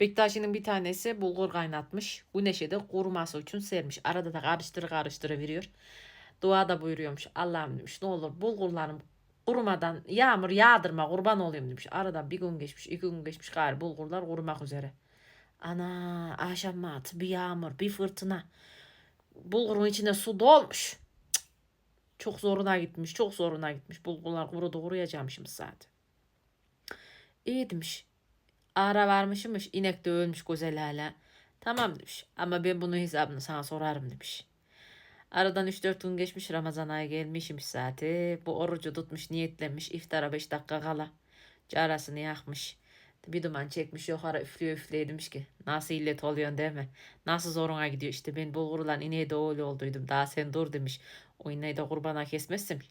Bektaşi'nin bir tanesi bulgur kaynatmış. Güneşe de kuruması için sermiş. Arada da karıştırı karıştırı veriyor. Dua da buyuruyormuş. Allah'ım demiş ne olur bulgurlarım kurumadan yağmur yağdırma kurban olayım demiş. Aradan bir gün geçmiş iki gün geçmiş gayrı bulgurlar kurumak üzere. Ana akşam atı bir yağmur bir fırtına. Bulgurun içinde su dolmuş. Çok zoruna gitmiş çok zoruna gitmiş. Bulgurlar kurudu kuruyacağım şimdi zaten. İyi demiş. Ara varmışmış inek de ölmüş güzel hala. Tamam demiş ama ben bunun hesabını sana sorarım demiş. Aradan 3-4 gün geçmiş Ramazan ayı gelmişmiş zaten. Bu orucu tutmuş niyetlenmiş iftara 5 dakika kala. Carasını yakmış. Bir duman çekmiş yukarı üflüyor üflüyor demiş ki nasıl illet oluyorsun değil mi? Nasıl zoruna gidiyor işte ben bulgurulan ineğe de öyle olduydum daha sen dur demiş. O ineği de kurbana kesmezsin.